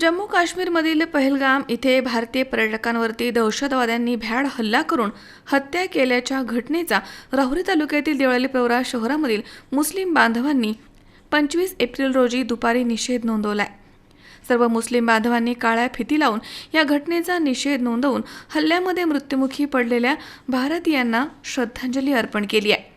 जम्मू काश्मीरमधील पहलगाम इथे भारतीय पर्यटकांवरती दहशतवाद्यांनी भ्याड हल्ला करून हत्या केल्याच्या घटनेचा राहुरी तालुक्यातील देवळाली प्रवरा शहरामधील मुस्लिम बांधवांनी पंचवीस एप्रिल रोजी दुपारी निषेध नोंदवलाय. सर्व मुस्लिम बांधवांनी काळ्या फिती लावून या घटनेचा निषेध नोंदवून हल्ल्यामध्ये मृत्युमुखी पडलेल्या भारतीयांना श्रद्धांजली अर्पण केली आहे.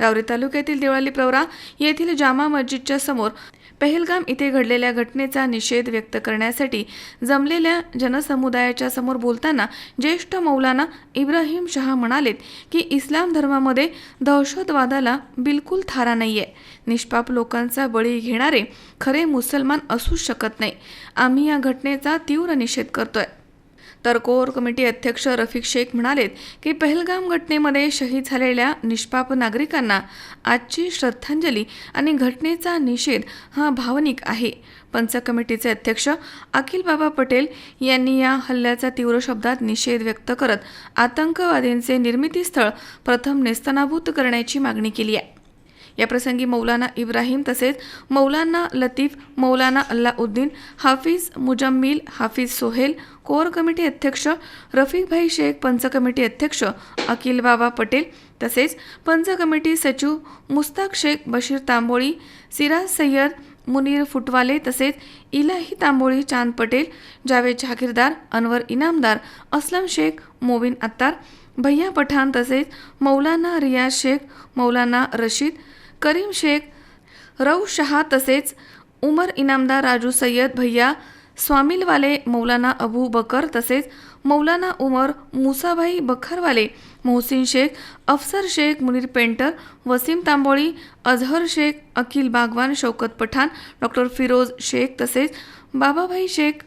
रावरी तालुक्यातील देवळाली प्रवरा येथील जामा मस्जिदच्या समोर पहलगाम इथे घडलेल्या घटनेचा निषेध व्यक्त करण्यासाठी जमलेल्या जनसमुदायाच्या समोर बोलताना ज्येष्ठ मौलाना इब्राहिम शहा म्हणालेत की इस्लाम धर्मामध्ये दहशतवादाला बिलकुल थारा नाही आहे निष्पाप लोकांचा बळी घेणारे खरे मुसलमान असू शकत नाही. आम्ही या घटनेचा तीव्र निषेध करतोय. तर कोर कमिटी अध्यक्ष रफिक शेख म्हणालेत की पहलगाम घटनेमध्ये शहीद झालेल्या निष्पाप नागरिकांना आजची श्रद्धांजली आणि घटनेचा निषेध हा भावनिक आहे. पंच कमिटीचे अध्यक्ष अखिल बाबा पटेल यांनी या हल्ल्याचा तीव्र शब्दात निषेध व्यक्त करत आतंकवादींचे निर्मितीस्थळ प्रथम नेस्तनाभूत करण्याची मागणी केली आहे. याप्रसंगी मौलाना इब्राहिम तसेच मौलाना लतीफ मौलाना अल्लाउद्दीन हाफिज मुजम्मिल हाफिज सोहेल कोर कमिटी अध्यक्ष रफिकभाई शेख पंच कमिटी अध्यक्ष अकिल बाबा पटेल तसेच पंच कमिटी सचिव मुस्ताक शेख बशीर तांबोळी सिराज सय्यद मुनीर फुटवाले तसेच इलाही तांबोळी चांद पटेल जावेद जहागीरदार अनवर इनामदार असलम शेख मोबिन अत्तार भैया पठाण तसेच मौलाना रियाज शेख मौलाना रशीद करीम शेख रऊ शहा तसेच उमर इनामदार राजू सय्यद भैया स्वामिलवाले मौलाना अबू बकर तसेच मौलाना उमर मुसाभाई बखरवाले मोहसिन शेख अफसर शेख मुनीर पेंटर वसीम तांबोळी अझहर शेख अखिल बागवान शौकत पठाण डॉक्टर फिरोज शेख तसेच बाबाभाई शेख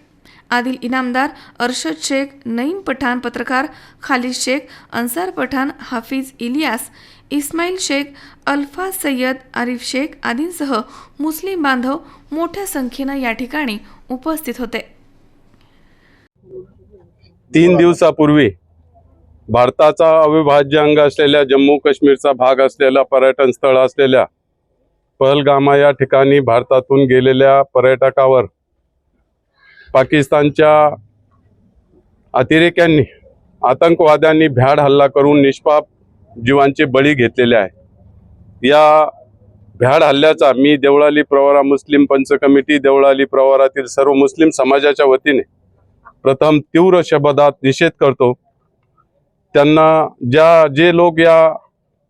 आदिल इनामदार अरशद शेख नईम पठाण पत्रकार खालिद शेख अन्सार पठाण हाफिज इलियास इस्माईल शेख अल्फा सय्यद आरिफ शेख आदींसह मुस्लिम बांधव मोठ्या संख्येनं या ठिकाणी उपस्थित होते. तीन दिवसापूर्वी भारताचा अविभाज्य अंग असलेल्या जम्मू काश्मीरचा भाग असलेला पर्यटन स्थळ असलेल्या पहलगामा या ठिकाणी भारतातून गेलेल्या पर्यटकावर पाकिस्तानच्या अतिरेक्यांनी आतंकवाद्यांनी भ्याड हल्ला करून निष्पाप जीवांचे बळी घेतलेले आहे. या भ्याड हल्ल्याचा मी देवळाली प्रवारा मुस्लिम पंच कमिटी देवळाली प्रवारातील सर्व मुस्लिम समाजाच्या वतीने प्रथम तीव्र शब्दात निषेध करतो. त्यांना ज्या जे लोक या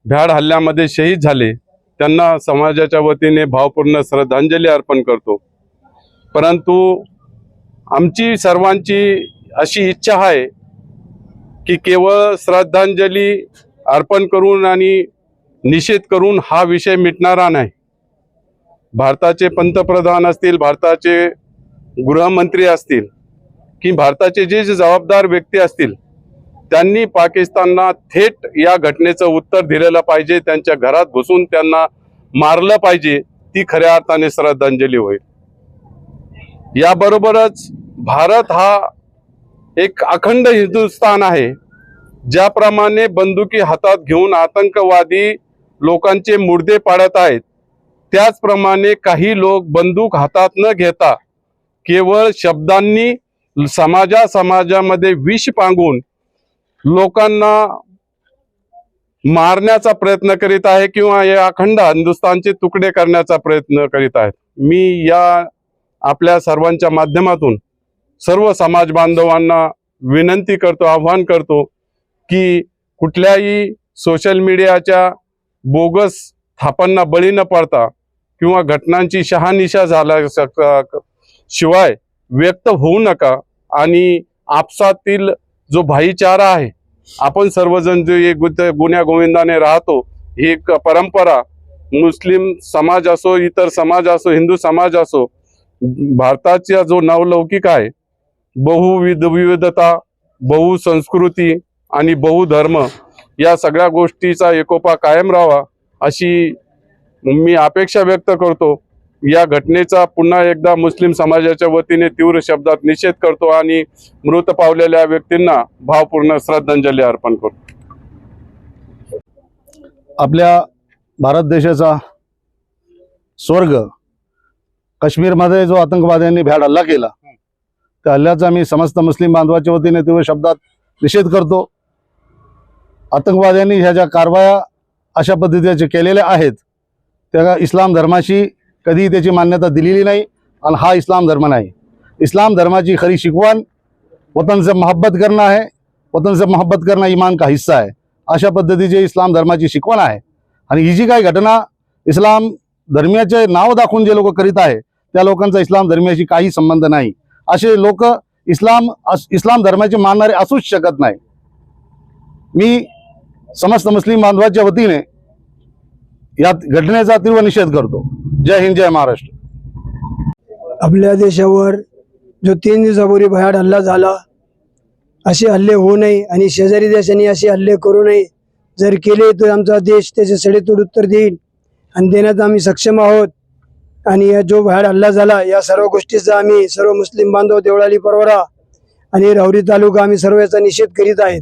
भ्याड हल्ल्यामध्ये शहीद झाले त्यांना समाजाच्या वतीने भावपूर्ण श्रद्धांजली अर्पण करतो. परंतु आमची सर्वांची अशी इच्छा आहे की केवळ श्रद्धांजली अर्पण करून आणि निषेध करून हा विषय मिटणारा नाही. भारताचे पंतप्रधान असतील भारताचे गृहमंत्री असतील की भारताचे जे जे जबाबदार व्यक्ती असतील त्यांनी पाकिस्तानला थेट या घटनेचं उत्तर दिलेलं पाहिजे त्यांच्या घरात घुसून त्यांना मारलं पाहिजे ती खऱ्या अर्थाने श्रद्धांजली होईल. याबरोबरच भारत हा एक अखंड हिंदुस्थान आहे. ज्याप्रमाणे बंदुकी हातात घेऊन आतंकवादी लोकांचे मुर्दे पाडत आहेत त्याचप्रमाणे काही लोक बंदूक हातात न घेता केवळ शब्दांनी समाजा समाजामध्ये विष पांगून लोकांना मारण्याचा प्रयत्न करीत आहे किंवा या अखंड हिंदुस्थानचे तुकडे करण्याचा प्रयत्न करीत आहेत. मी या आपल्या सर्वांच्या माध्यमातून सर्व समाज बांधवांना विनंती करतो आव्हान करतो की कुठल्याही सोशल मीडियाच्या बोगस थापांना बळी न पडता किंवा घटनांची शहानिशा झाल्या शिवाय व्यक्त होऊ नका आणि आपसातील जो भाईचारा आहे आपण सर्वजण जे एक गुण्यागोविंदाने गुन्ह्या गोविंदाने राहतो ही एक परंपरा मुस्लिम समाज असो इतर समाज असो हिंदू समाज असो भारताचा जो नवलौकिक आहे बहुविध विविधता बहुसंस्कृती आणि बहुधर्म या सगळ्या गोष्टीचा एकोपा कायम राहावा अशी मी अपेक्षा व्यक्त करतो. या घटनेचा पुन्हा एकदा मुस्लिम समाजाच्या वतीने तीव्र शब्दात निषेध करतो आणि मृत पावलेल्या व्यक्तींना भावपूर्ण श्रद्धांजली अर्पण करतो. आपल्या भारत देशाचा स्वर्ग काश्मीरमध्ये जो आतंकवाद्यांनी भ्याड हल्ला केला त्या हल्ल्याचा मी समस्त मुस्लिम बांधवाच्या वतीने तीव्र शब्दात निषेध करतो. आतंकवाद्यांनी ह्या ज्या कारवाया अशा पद्धतीचे केलेल्या आहेत त्या इस्लाम धर्माशी कधी त्याची मान्यता दिलेली नाही आणि हा इस्लाम धर्म नाही. इस्लाम धर्माची खरी शिकवण वतन से मोहब्बत करणं आहे वतन से मोहब्बत करणं इमान का हिस्सा आहे अशा पद्धतीची इस्लाम धर्माची शिकवण आहे. आणि ही जी काही घटना इस्लाम धर्मियाचे नाव दाखवून जे लोक करीत आहे त्या लोकांचा इस्लाम धर्मियाशी काही संबंध नाही. असे लोक इस्लाम अस- इस्लाम धर्माचे मानणारे असूच शकत नाही. मी समस्त मुस्लिम बांधवाच्या वतीने या घटनेचा तीव्र निषेध करतो. जय हिंद जय महाराष्ट्र. आपल्या देशावर जो तीन दिवसापूर्वी भयाड हल्ला झाला असे हल्ले होऊ नये आणि शेजारी देशांनी असे हल्ले करू नये. जर केले तर आमचा देश त्याचे सडेतोड उत्तर देईल आणि देण्यात आम्ही सक्षम आहोत. आणि या जो भयाड हल्ला झाला या सर्व गोष्टीचा आम्ही सर्व मुस्लिम बांधव देवळाली परवरा आणि राहुरी तालुका आम्ही सर्व याचा निषेध करीत आहेत.